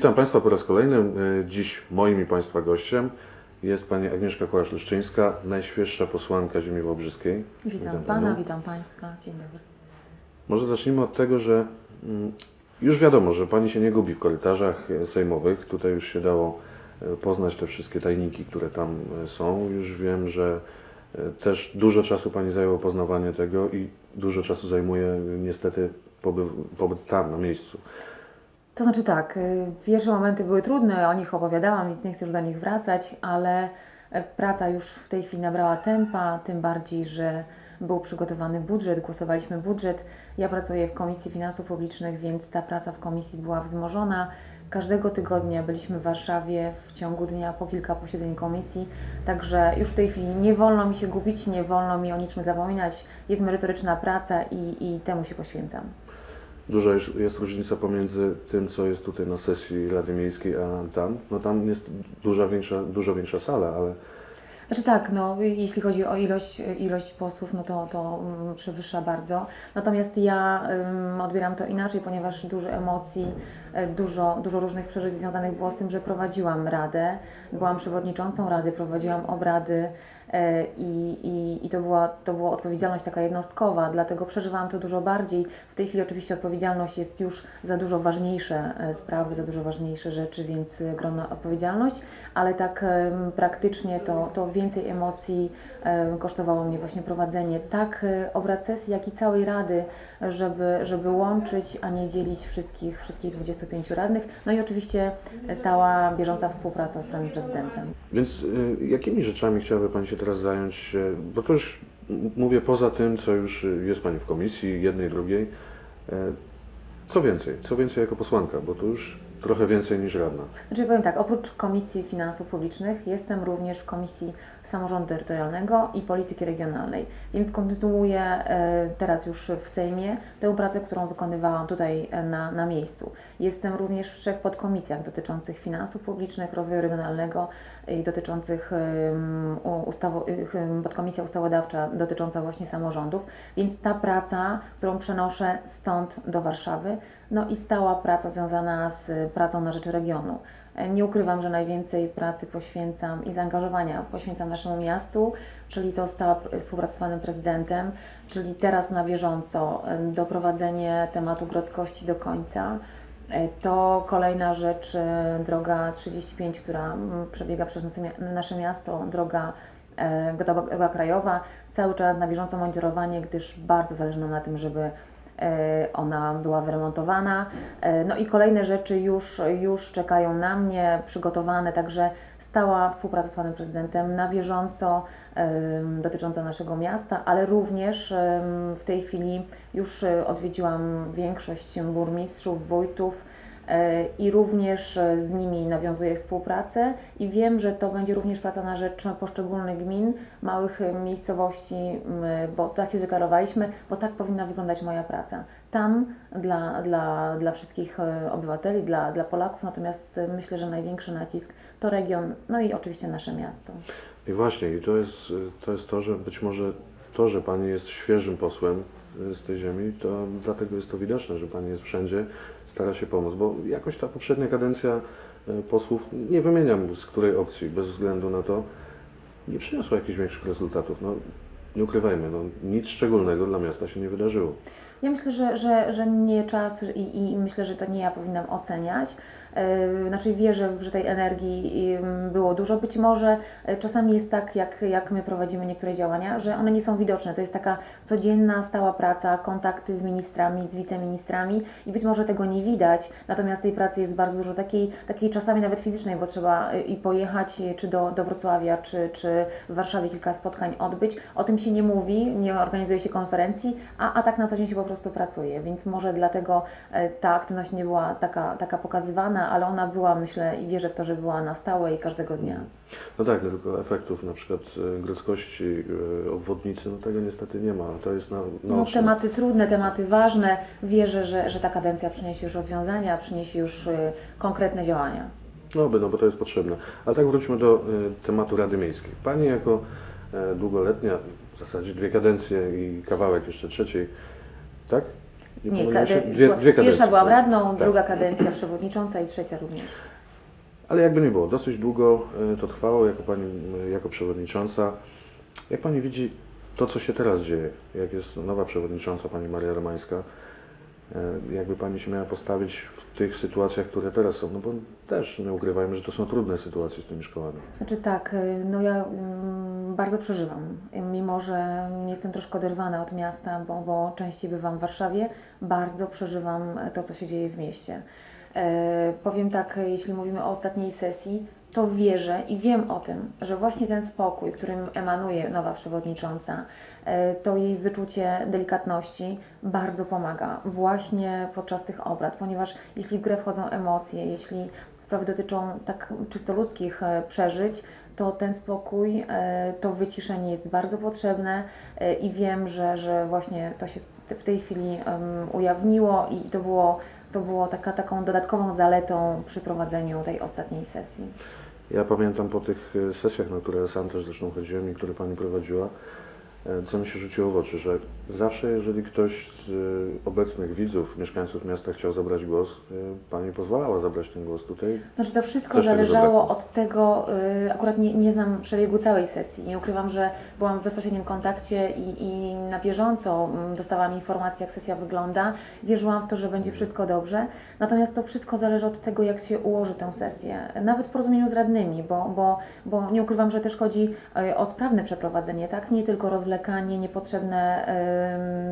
Witam Państwa po raz kolejny. E, Dziś moim i Państwa gościem jest Pani Agnieszka Kołasz-Leszczyńska, najświeższa posłanka ziemi wałbrzyskiej. Witam, Witam Pana, panią. witam Państwa. Dzień dobry. Może zacznijmy od tego, że mm, już wiadomo, że Pani się nie gubi w korytarzach e, sejmowych. Tutaj już się dało e, poznać te wszystkie tajniki, które tam są. Już wiem, że też dużo czasu Pani zajęło poznawanie tego i dużo czasu zajmuje niestety pobyt, pobyt tam, na miejscu. To znaczy tak, y, pierwsze momenty były trudne, o nich opowiadałam, więc nie chcę już do nich wracać, ale e, praca już w tej chwili nabrała tempa, tym bardziej, że był przygotowany budżet, głosowaliśmy budżet. Ja pracuję w Komisji Finansów Publicznych, więc ta praca w komisji była wzmożona. Każdego tygodnia byliśmy w Warszawie w ciągu dnia po kilka posiedzeń komisji, także już w tej chwili nie wolno mi się gubić, nie wolno mi o niczym zapominać. Jest merytoryczna praca i, i temu się poświęcam. Duża jest, różnica pomiędzy tym, co jest tutaj na sesji Rady Miejskiej, a tam. No tam jest duża, większa, dużo większa sala, ale Znaczy tak, no, jeśli chodzi o ilość, ilość posłów, no to, to mm, przewyższa bardzo. Natomiast ja ym, odbieram to inaczej, ponieważ dużo emocji, e, dużo, dużo różnych przeżyć związanych było z tym, że prowadziłam radę, byłam przewodniczącą rady, prowadziłam obrady i, i, i to, była, to była odpowiedzialność taka jednostkowa, dlatego przeżywałam to dużo bardziej. W tej chwili oczywiście odpowiedzialność jest już za dużo ważniejsze e, sprawy, za dużo ważniejsze rzeczy, więc e, grona odpowiedzialność, ale tak praktycznie to, to więcej emocji e, kosztowało mnie właśnie prowadzenie tak e, obrad sesji, jak i całej rady, żeby, żeby łączyć, a nie dzielić wszystkich, wszystkich 25 radnych. No i oczywiście stała bieżąca współpraca z panem prezydentem. Więc jakimi rzeczami chciałaby Pani się teraz zająć? y, Bo to już mówię poza tym, co już jest Pani w komisji, jednej, drugiej. y, Co więcej? Co więcej jako posłanka? Bo to już trochę więcej niż radna. Znaczy powiem tak, oprócz Komisji Finansów Publicznych jestem również w Komisji Samorządu Terytorialnego i Polityki Regionalnej, więc kontynuuję e, teraz już w Sejmie tę pracę, którą wykonywałam tutaj e, na, na miejscu. Jestem również w trzech podkomisjach dotyczących finansów publicznych, rozwoju regionalnego i dotyczących ustawo, podkomisja ustawodawcza dotycząca właśnie samorządów, więc ta praca, którą przenoszę stąd do Warszawy, no i stała praca związana z pracą na rzecz regionu. E, Nie ukrywam, że najwięcej pracy poświęcam i zaangażowania poświęcam naszemu miastu, czyli to stała współpraca z panem prezydentem, czyli teraz na bieżąco e, doprowadzenie tematu grodzkości do końca. E, To kolejna rzecz, droga 35, która przebiega przez nasze mia- nasze miasto, droga droga krajowa, cały czas na bieżąco monitorowanie, gdyż bardzo zależy nam na tym, żeby ona była wyremontowana. E, No i kolejne rzeczy już, już czekają na mnie, przygotowane, także stała współpraca z Panem Prezydentem na bieżąco dotycząca naszego miasta, ale również w tej chwili już e, odwiedziłam większość burmistrzów, wójtów, E, i również e, z nimi nawiązuję współpracę i wiem, że to będzie również praca na rzecz poszczególnych gmin, małych e, miejscowości, bo tak się zdeklarowaliśmy, bo tak powinna wyglądać moja praca. Tam dla, dla, dla wszystkich e, obywateli, dla, dla Polaków, natomiast e, myślę, że największy nacisk to region, no i oczywiście nasze miasto. I właśnie, i to jest, to jest to, że być może to, że Pani jest świeżym posłem z tej ziemi, to dlatego jest to widoczne, że Pani jest wszędzie, stara się pomóc, bo jakoś ta poprzednia kadencja y, posłów, nie wymieniam z której opcji, bez względu na to, nie przyniosła jakichś większych rezultatów. No, nie ukrywajmy, no, nic szczególnego dla miasta się nie wydarzyło. Ja myślę, że, że, że nie czas i, i myślę, że to nie ja powinnam oceniać. Yy, Znaczy wierzę, że tej energii było dużo. Być może yy, czasami jest tak, jak, jak my prowadzimy niektóre działania, że one nie są widoczne. To jest taka codzienna, stała praca, kontakty z ministrami, z wiceministrami i być może tego nie widać. Natomiast tej pracy jest bardzo dużo, takiej, takiej czasami nawet fizycznej, bo trzeba yy, i pojechać yy, czy do, do Wrocławia, czy, czy w Warszawie kilka spotkań odbyć. O tym się nie mówi, nie organizuje się konferencji, a, a tak na co dzień się po prostu pracuje, więc może dlatego e, ta aktywność nie była taka, taka pokazywana, ale ona była, myślę, i wierzę w to, że była na stałe i każdego dnia. No tak, no tylko efektów na przykład y, grodzkości, y, obwodnicy, no tego niestety nie ma. To jest na, No, naoczne. tematy trudne, tematy ważne. Wierzę, że, że ta kadencja przyniesie już rozwiązania, przyniesie już e, konkretne działania. No by, no bo to jest potrzebne. Ale tak wróćmy do tematu Rady Miejskiej. Pani jako e, długoletnia, w zasadzie dwie kadencje i kawałek jeszcze trzeciej, tak? Nie, kade- dwie, dwie pierwsza byłam radną, Tak. druga kadencja przewodnicząca i trzecia również. Ale jakby nie było, dosyć długo e, to trwało jako Pani, e, jako przewodnicząca. Jak Pani widzi to, co się teraz dzieje, jak jest nowa przewodnicząca, Pani Maria Romańska, e, jakby Pani się miała postawić w tych sytuacjach, które teraz są, no bo też nie ukrywajmy, że to są trudne sytuacje z tymi szkołami. Znaczy tak, y, no ja bardzo przeżywam, mimo że jestem troszkę oderwana od miasta, bo, bo częściej bywam w Warszawie, bardzo przeżywam to, co się dzieje w mieście. E, powiem tak, jeśli mówimy o ostatniej sesji, to wierzę i wiem o tym, że właśnie ten spokój, którym emanuje nowa przewodnicząca, e, to jej wyczucie delikatności bardzo pomaga właśnie podczas tych obrad, ponieważ jeśli w grę wchodzą emocje, jeśli sprawy dotyczą tak czysto ludzkich e, przeżyć, to ten spokój, e, to wyciszenie jest bardzo potrzebne e, i wiem, że, że właśnie to się w tej chwili ujawniło i to było, to było taka, taką dodatkową zaletą przy prowadzeniu tej ostatniej sesji. Ja pamiętam po tych e, sesjach, na które sam też zresztą chodziłem i które Pani prowadziła, co mi się rzuciło w oczy, że zawsze jeżeli ktoś z e, obecnych widzów, mieszkańców miasta chciał zabrać głos, e, Pani pozwalała zabrać ten głos tutaj. Znaczy to wszystko zależało od tego, akurat nie, nie znam przebiegu całej sesji, nie ukrywam, że byłam w bezpośrednim kontakcie i, i na bieżąco mm, dostawałam informacje, jak sesja wygląda. Wierzyłam w to, że będzie wszystko dobrze, natomiast to wszystko zależy od tego, jak się ułoży tę sesję, nawet w porozumieniu z radnymi, bo, bo, bo nie ukrywam, że też chodzi o sprawne przeprowadzenie, tak? Nie tylko rozwlekanie, niepotrzebne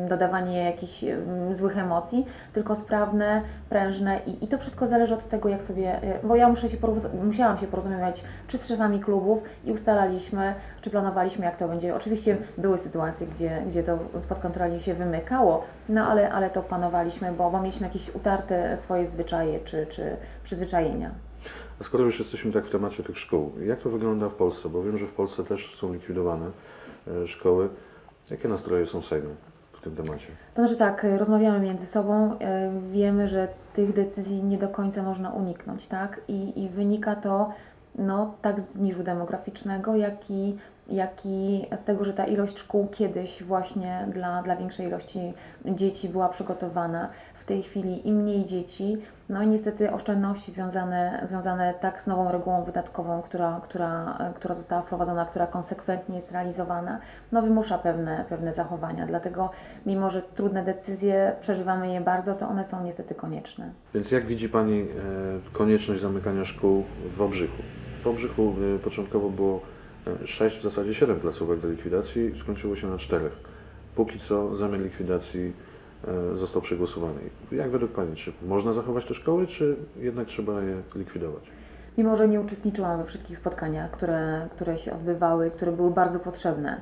dodawanie jakichś złych emocji, tylko sprawne, prężne i, i to wszystko zależy od tego, jak sobie, y, bo ja muszę się musiałam się porozumiewać czy z szefami klubów i ustalaliśmy, czy planowaliśmy, jak to będzie. Oczywiście były sytuacje, gdzie, gdzie to spod kontroli się wymykało, no ale, ale to panowaliśmy, bo, bo mieliśmy jakieś utarte swoje zwyczaje czy, czy przyzwyczajenia. A skoro już jesteśmy tak w temacie tych szkół, jak to wygląda w Polsce? Bo wiem, że w Polsce też są likwidowane e, szkoły. Jakie nastroje są w w tym temacie? To znaczy tak, y, rozmawiamy między sobą, y, wiemy, że tych decyzji nie do końca można uniknąć, tak? I, i wynika to no, tak z niżu demograficznego, jak i, jak i z tego, że ta ilość szkół kiedyś właśnie dla, dla większej ilości dzieci była przygotowana. Tej chwili im mniej dzieci, no i niestety oszczędności związane, związane tak z nową regułą wydatkową, która, która, e, która została wprowadzona, która konsekwentnie jest realizowana, no wymusza pewne, pewne zachowania. Dlatego mimo, że trudne decyzje, przeżywamy je bardzo, to one są niestety konieczne. Więc jak widzi Pani e, konieczność zamykania szkół w Wałbrzychu? W Wałbrzychu e, początkowo było e, sześć, w zasadzie siedem placówek do likwidacji, skończyło się na czterech. Póki co zamiar likwidacji został przegłosowany. Jak według Pani, czy można zachować te szkoły, czy jednak trzeba je likwidować? Mimo, że nie uczestniczyłam we wszystkich spotkaniach, które, które się odbywały, które były bardzo potrzebne e,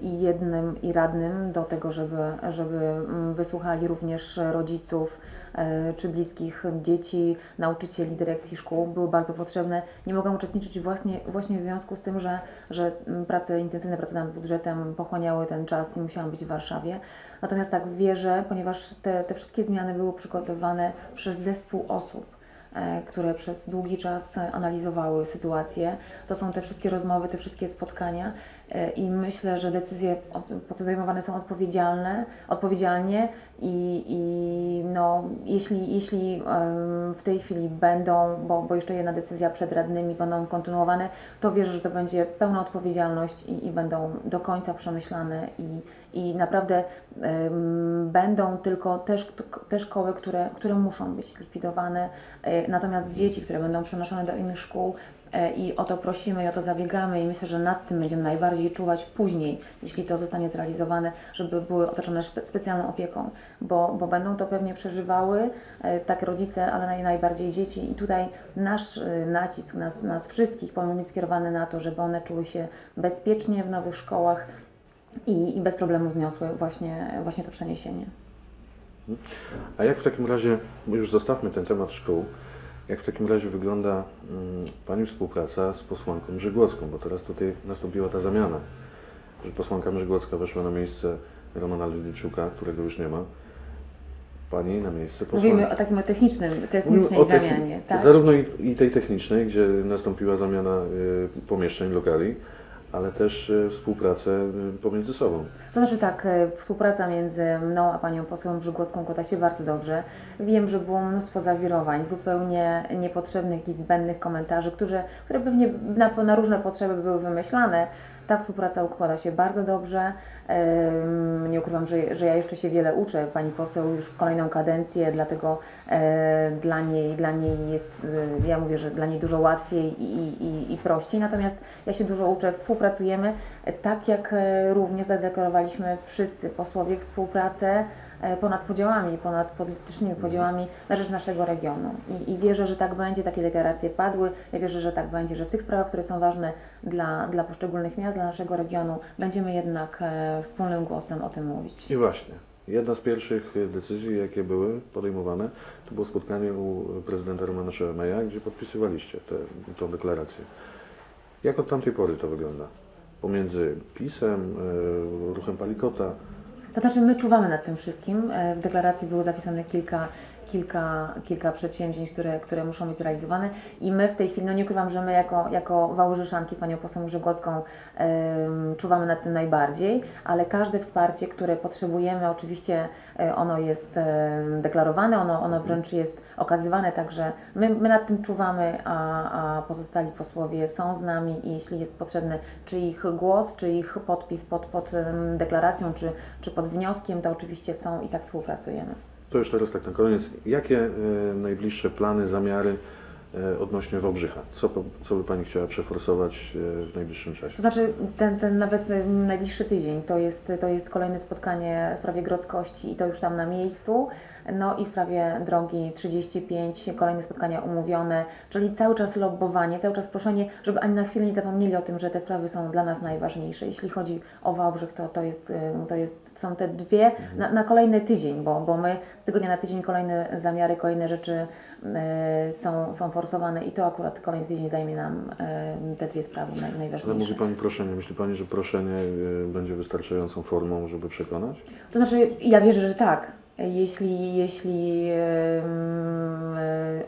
i jednym, i radnym do tego, żeby, żeby mm, wysłuchali również rodziców e, czy bliskich dzieci, nauczycieli, dyrekcji szkół, były bardzo potrzebne. Nie mogłam uczestniczyć właśnie, właśnie w związku z tym, że, że mm, prace, intensywne prace nad budżetem pochłaniały ten czas i musiałam być w Warszawie. Natomiast tak wierzę, ponieważ te, te wszystkie zmiany były przygotowane przez zespół osób e, które przez długi czas e, analizowały sytuację. To są te wszystkie rozmowy, te wszystkie spotkania e, i myślę, że decyzje od- podejmowane są odpowiedzialne, odpowiedzialnie i, i no, jeśli, jeśli em, w tej chwili będą, bo, bo jeszcze jedna decyzja przed radnymi będą kontynuowane, to wierzę, że to będzie pełna odpowiedzialność i, i będą do końca przemyślane i, i naprawdę będą tylko te, szk- te szkoły, które, które muszą być zlikwidowane, E, Natomiast dzieci, które będą przenoszone do innych szkół e, i o to prosimy i o to zabiegamy i myślę, że nad tym będziemy najbardziej czuwać później, jeśli to zostanie zrealizowane, żeby były otoczone szpe- specjalną opieką, bo, bo będą to pewnie przeżywały e, tak rodzice, ale naj, najbardziej dzieci. I tutaj nasz nacisk, nas, nas wszystkich powinien być skierowany na to, żeby one czuły się bezpiecznie w nowych szkołach i, i bez problemu zniosły właśnie, właśnie to przeniesienie. A jak w takim razie, bo już zostawmy ten temat szkół, jak w takim razie wygląda mm, Pani współpraca z posłanką Mrzygłocką, bo teraz tutaj nastąpiła ta zamiana, że posłanka Mrzygłocka weszła na miejsce Romana Ludwiczuka, którego już nie ma, Pani na miejsce posłanki. Mówimy o takim technicznym, technicznej o zamianie, tak? Zarówno i, i tej technicznej, gdzie nastąpiła zamiana y, pomieszczeń, lokali, ale też e, współpracę e, pomiędzy sobą. To znaczy tak, e, współpraca między mną a panią poseł Brzygłocką kłada się bardzo dobrze. Wiem, że było mnóstwo zawirowań, zupełnie niepotrzebnych i zbędnych komentarzy, które, które pewnie na, na różne potrzeby były wymyślane. Ta współpraca układa się bardzo dobrze. Nie ukrywam, że, że ja jeszcze się wiele uczę. Pani poseł już kolejną kadencję, dlatego e, dla, niej, dla niej jest, e, ja mówię, że dla niej dużo łatwiej i, i, i prościej. Natomiast ja się dużo uczę, współpracujemy, tak jak e, również zadeklarowaliśmy wszyscy posłowie współpracę ponad podziałami, ponad politycznymi podziałami na rzecz naszego regionu. I, I wierzę, że tak będzie, takie deklaracje padły. Ja wierzę, że tak będzie, że w tych sprawach, które są ważne dla, dla poszczególnych miast, dla naszego regionu, będziemy jednak e, wspólnym głosem o tym mówić. I właśnie, jedna z pierwszych e, decyzji, jakie były podejmowane, to było spotkanie u prezydenta Romana Szeremeja, gdzie podpisywaliście tę deklarację. Jak od tamtej pory to wygląda? Pomiędzy PiSem, e, ruchem Palikota, To znaczy, my czuwamy nad tym wszystkim. E, W deklaracji było zapisane kilka, kilka, kilka przedsięwzięć, które, które muszą być zrealizowane i my w tej chwili, no nie ukrywam, że my jako, jako Wałżyszanki z Panią posłem em, czuwamy nad tym najbardziej, ale każde wsparcie, które potrzebujemy, oczywiście e, ono jest deklarowane, ono, ono wręcz jest okazywane, także my, my nad tym czuwamy, a, a pozostali posłowie są z nami i jeśli jest potrzebny czy ich głos, czy ich podpis pod, pod deklaracją, czy, czy pod wnioskiem, to oczywiście są i tak współpracujemy. To już teraz tak na koniec. Jakie e, najbliższe plany, zamiary e, odnośnie Wałbrzycha? Co, co by Pani chciała przeforsować e, w najbliższym czasie? To znaczy, ten, ten nawet najbliższy tydzień to jest, to jest kolejne spotkanie w sprawie Grodzkości i to już tam na miejscu. No i w sprawie drogi 35, kolejne spotkania umówione, czyli cały czas lobbowanie, cały czas proszenie, żeby ani na chwilę nie zapomnieli o tym, że te sprawy są dla nas najważniejsze. Jeśli chodzi o Wałbrzych, to, to, jest, to jest, są te dwie na, na kolejny tydzień, bo, bo my z tygodnia na tydzień kolejne zamiary, kolejne rzeczy e, są, są forsowane i to akurat kolejny tydzień zajmie nam e, te dwie sprawy naj, Ale najważniejsze. mówi Pani proszenie. Myśli Pani, że proszenie e, będzie wystarczającą formą, żeby przekonać? To znaczy, ja wierzę, że tak. Jeśli, jeśli e,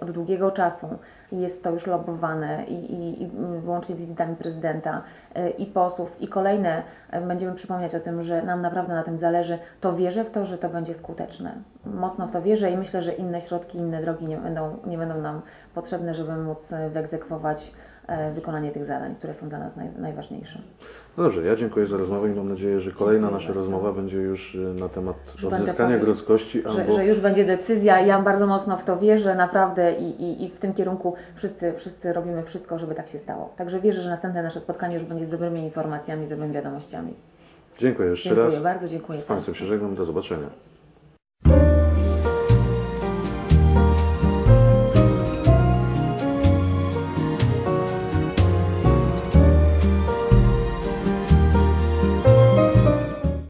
od długiego czasu jest to już lobbowane i, i, i łącznie z wizytami prezydenta e, i posłów i kolejne e, będziemy przypominać o tym, że nam naprawdę na tym zależy, to wierzę w to, że to będzie skuteczne. Mocno w to wierzę i myślę, że inne środki, inne drogi nie będą, nie będą nam potrzebne, żeby móc wyegzekwować wykonanie tych zadań, które są dla nas naj, najważniejsze. No dobrze, ja dziękuję za rozmowę i mam nadzieję, że kolejna Dziękuję nasza bardzo. rozmowa będzie już e, na temat będę odzyskania grodzkości że, albo że już będzie decyzja. Ja bardzo mocno w to wierzę, naprawdę i, i, i w tym kierunku wszyscy, wszyscy robimy wszystko, żeby tak się stało. Także wierzę, że następne nasze spotkanie już będzie z dobrymi informacjami, z dobrymi wiadomościami. Dziękuję jeszcze Dziękuję raz. bardzo, dziękuję Z Państwem Państwu. się żegnam, do zobaczenia.